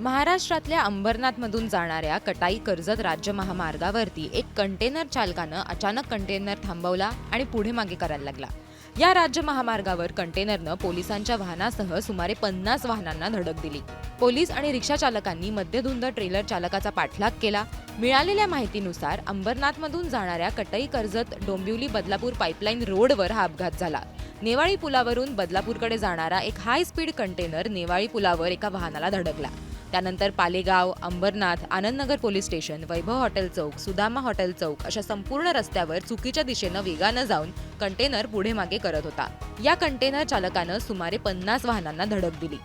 महाराष्ट्रातल्या अंबरनाथमधून जाणाऱ्या कटाई कर्जत राज्य महामार्गावरती एक कंटेनर चालकानं अचानक कंटेनर थांबवला आणि पुढे मागे करायला लागला. या राज्य महामार्गावर कंटेनरनं पोलिसांच्या वाहनासह सुमारे पन्नास वाहनांना धडक दिली. पोलीस आणि रिक्षा चालकांनी मध्यधुंद ट्रेलर चालकाचा पाठलाग केला. मिळालेल्या माहितीनुसार अंबरनाथमधून जाणाऱ्या कटाई कर्जत डोंबिवली बदलापूर पाईपलाईन रोडवर हा अपघात झाला. नेवाळी पुलावरून बदलापूरकडे जाणारा एक हाय स्पीड कंटेनर नेवाळी पुलावर एका वाहनाला धडकला. त्यानंतर Palegaon Ambernath Anandnagar police station Vaibhav hotel चौक सुदामा हॉटेल चौक अशा संपूर्ण रस्त्यावर चुकीच्या दिशेनं वेगानं जाऊन कंटेनर पुढे मागे करत होता. या कंटेनर चालकानं सुमारे पन्नास वाहनांना धडक दिली.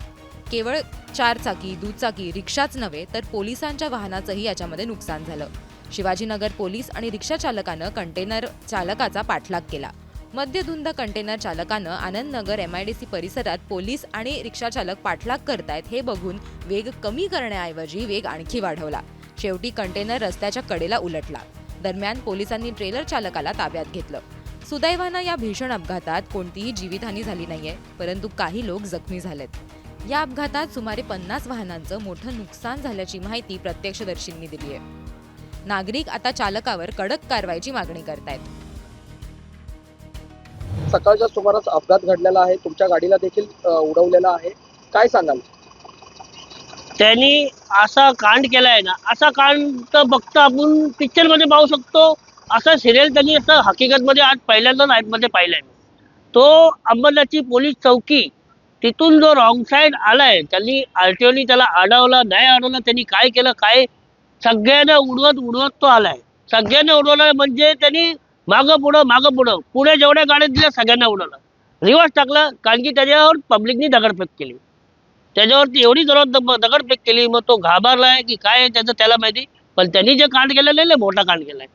केवळ चारचाकी दुचाकी रिक्षाच नव्हे तर पोलिसांच्या वाहनाचंही याच्यामध्ये नुकसान झालं. शिवाजीनगर पोलीस आणि रिक्षा चालकानं कंटेनर चालकाचा पाठलाग केला. मद्यधुंद कंटेनर चालकानं आनंदनगर एमआयडीसी परिसरात पोलीस आणि रिक्षाचालक पाठलाग करतायत हे बघून वेग कमी करण्याऐवजी वेग आणखी वाढवला. शेवटी कंटेनर रस्त्याच्या कडेला उलटला. दरम्यान पोलिसांनी ट्रेलर चालकाला ताब्यात घेतलं. सुदैवानं या भीषण अपघातात कोणतीही जीवितहानी झाली नाहीये परंतु काही लोक जखमी झालेत. या अपघातात सुमारे पन्नास वाहनांचं मोठं नुकसान झाल्याची माहिती प्रत्यक्षदर्शींनी दिली आहे नागरिक आता चालकावर कडक कारवाईची मागणी करतायत. सकाळच्या सुमारास अपघात घडलेला आहे. तुमच्या गाडीला देखील उडवलेला आहे. काय सांगाल? त्यांनी असा कांड केलाय ना असा कांड तर बघता आपण पिक्चरमध्ये पाहू शकतो. असा सिरियल त्यांनी असं हकीकत मध्ये आज पहिल्यांदा लाईफमध्ये पाहिलाय. तो अंबरनाथची पोलीस चौकी तिथून जो रॉंग साईड आलाय त्यांनी आरटीओनी त्याला अडवला नाही अडवलं त्यांनी काय केलं काय? सगळ्यांना उडवत उडवत तो आलाय. सगळ्यांना उडवलं म्हणजे त्यांनी मागं पुढं मागं पुढं. पुढे जेवढ्या गाड्या दिल्या सगळ्यांना उडवलं. रिवर्स टाकलं कारण की त्याच्यावर पब्लिकनी दगडफेक केली. त्याच्यावरती एवढी जोरात दगडफेक केली मग तो घाबरलाय की काय आहे त्याचं त्याला माहिती. पण त्यांनी जे कांड केलेलं आहे लय मोठा कांड केलाय.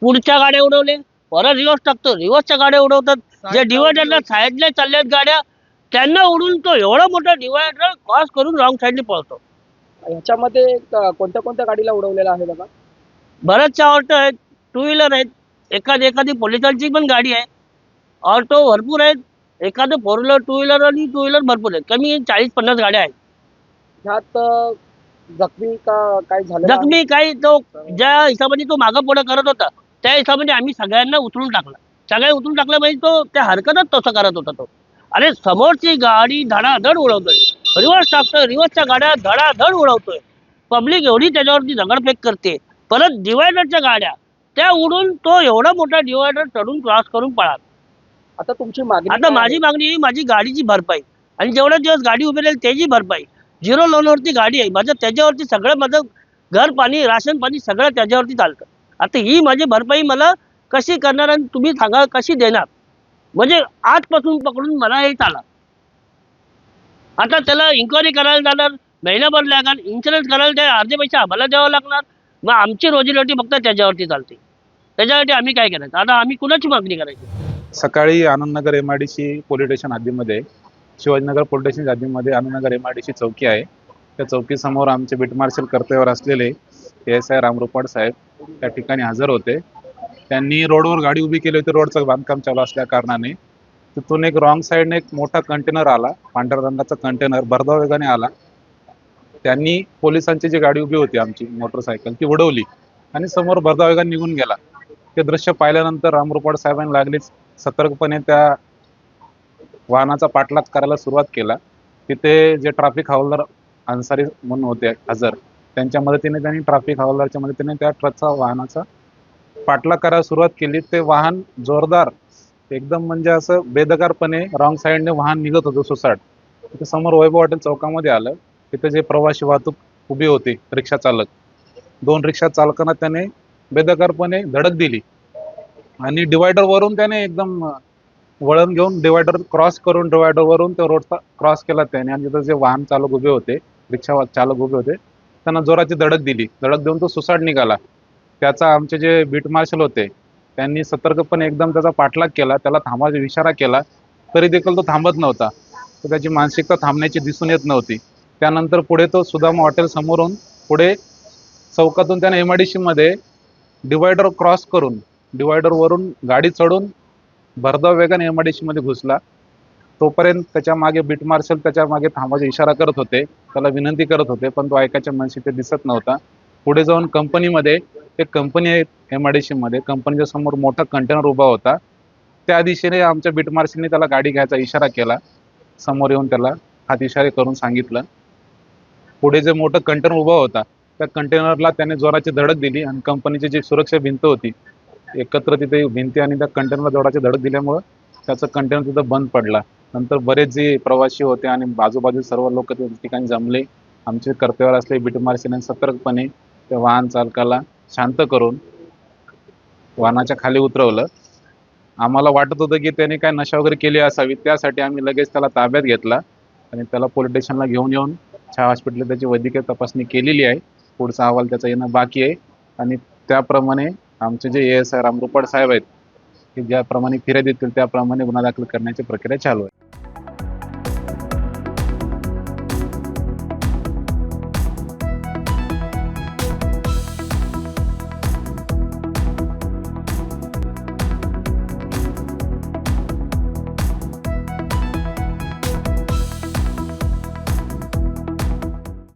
पुढच्या गाड्या उडवले परत रिवर्स टाकतो. रिवर्सच्या गाड्या उडवतात. जे डिवायडरला साईडला चालल्यात गाड्या त्यांना उडून तो एवढा मोठा डिवायडर क्रॉस करून रॉंग साईडने पळतो. ह्याच्यामध्ये क- कोणत्या कोणत्या गाडीला उडवलेला आहे बघा? बऱ्याचशा ऑटो आहेत टू व्हीलर आहेत. एखादी एखादी पोलिसांची पण गाडी आहे. ऑटो भरपूर आहेत. एखादं फोर व्हीलर टू व्हीलर आणि टू व्हीलर भरपूर आहेत. कमी चाळीस पन्नास गाड्या आहेत. ह्यात अ, जखमी का काय झालं जखमी काही तो ज्या हिशोबाने तो मागं पुढं करत होता त्या हिशोबाने आम्ही सगळ्यांना उचलून टाकला. सगळ्या उचलून टाकलं म्हणजे तो त्या हरकतच तसं करत होता तो. अरे समोरची गाडी धडाधड उडवतोय. रिवर्स टाकतोय रिवर्सच्या गाड्या धडाधड उडवतोय. पब्लिक एवढी त्याच्यावरती दगडफेक करते. परत डिवायडरच्या गाड्या त्या उडून तो एवढा मोठा डिवायडर चढून क्रॉस करून पळाला. आता तुमची मागणी आता काय माझी? मागणी ही माझी गाडीची भरपाई. आणि जेवढे दिवस गाडी उभी राहील त्याची भरपाई. झिरो लोनवरती गाडी आहे. माझं त्याच्यावरती सगळं माझं घर पाणी राशन पाणी सगळं त्याच्यावरती चालतं. आता ही माझी भरपाई मला कशी करणार आणि तुम्ही सांगा कशी देणार? म्हणजे आजपासून पकडून मला हे चाला. आता त्याला इन्क्वायरी करायला जाणार महिनाभर लागणार इन्शुरन्स करायला त्या अर्धे पैसे आम्हाला द्यावं लागणार. मग आमची रोजीरोटी फक्त त्याच्यावरती चालते. त्याच्यासाठी आम्ही काय करायचं? आता आम्ही कुणाची मागणी करायची? सकाळी Anandnagar M I D C police station हद्दीमध्ये Shivajinagar police station हद्दीमध्ये Anandnagar M I D C चौकी आहे. त्या चौकीसमोर आमचे बीट मार्शल कर्तव्यावर असलेले एस आय रामरुपाड साहेब त्या ठिकाणी हजर होते. त्यांनी रोडवर गाडी उभी केली होती रोडचं बांधकाम चालू असल्या कारणाने. तिथून एक रॉंग साईडने एक मोठा कंटेनर आला पांढऱ्या रंगाचा कंटेनर भरधाव वेगाने आला. त्यांनी पोलिसांची जी गाडी उभी होती आमची मोटरसायकल ती उडवली. आणि समोर भरधाव वेगाने निघून गेला. ते दृश्य पाहिल्यानंतर रामरुपाड साहेबांनी लागलीच सतर्कपणे त्या वाहनाचा पाठलाग करायला सुरुवात केला. तिथे जे ट्रॅफिक हवालदार अन्सारी म्हणून होते हजर त्यांच्या मदतीने त्यांनी ट्रॅफिक हवालदारच्या मदतीने त्या ट्रकचा वाहनाचा पाठलाग करायला सुरुवात केली. ते वाहन जोरदार एकदम म्हणजे असं बेदकारपणे रॉंग साईडने वाहन निघत होतं सुसाट. तिथे समोर वैभव हॉटेल चौकामध्ये आलं. तिथे जे प्रवासी वाहतूक उभी होती रिक्षा चालक. दोन रिक्षा चालकांना त्याने बेदकारपणे धडक दिली. आणि डिवायडर वरून त्याने एकदम वळण घेऊन डिवायडर क्रॉस करून डिवायडर वरून तो रोडचा क्रॉस केला त्याने. आणि तिथं जे वाहन चालक उभे होते रिक्षा चालक उभे होते त्यांना जोराची धडक दिली. धडक देऊन तो सुसाट निघाला. त्याचा आमचे जे बीट मार्शल होते त्यांनी सतर्कपणे एकदम त्याचा पाठलाग केला त्याला थांबायचा इशारा केला तरी देखील तो थांबत नव्हता. तर त्याची मानसिकता थांबण्याची दिसून येत नव्हती. त्यानंतर पुढे तो सुदामा हॉटेल समोरून पुढे चौकातून त्याने एम आय डी मध्ये डिवायडर क्रॉस करून डिवायडरवरून गाडी चढून भरधाव वेगाने एम आय डी मध्ये घुसला. तोपर्यंत त्याच्यामागे बीट मार्शल त्याच्यामागे थांबायचा इशारा करत होते. त्याला विनंती करत होते पण तो ऐकायच्या मनशी ते दिसत नव्हता. पुढे जाऊन कंपनीमध्ये एक कंपनी आहे एम आय डी सी मध्ये कंपनीच्या समोर मोठा कंटेनर उभा होता. त्या दिशेने आमच्या बीट मार्शलने त्याला गाडी घ्यायचा इशारा केला. समोर येऊन त्याला हात इशारे करून सांगितलं. पुढे जे मोठं कंटेनर उभा होता त्या कंटेनरला त्याने जोराची धडक दिली आणि कंपनीची जी सुरक्षा भिंत होती एकत्र तिथे भिंती आणि त्या कंटेनरला जोराची धडक दिल्यामुळं त्याचं कंटेनर तिथं बंद पडला. नंतर बरेच जे प्रवासी होते आणि बाजूबाजू सर्व लोक त्या ठिकाणी जमले. आमचे कर्तव्यावर असले बीट मार्शलने सतर्कपणे त्या वाहन चालकाला शांत करून वाहनाच्या खाली उतरवलं. आम्हाला वाटत होतं की त्याने काय नशा वगैरे केली असावी त्यासाठी आम्ही लगेच त्याला ताब्यात घेतला आणि त्याला पोलीस स्टेशनला घेऊन येऊन छा हॉस्पिटल त्याची वैद्यकीय तपासणी केलेली आहे. पुढचा अहवाल त्याचा येणं बाकी आहे. आणि त्याप्रमाणे आमचे जे ए एस आय रामरुपाड साहेब आहेत की ज्याप्रमाणे फिर्याद देतील त्याप्रमाणे गुन्हा दाखल करण्याची प्रक्रिया चालू आहे.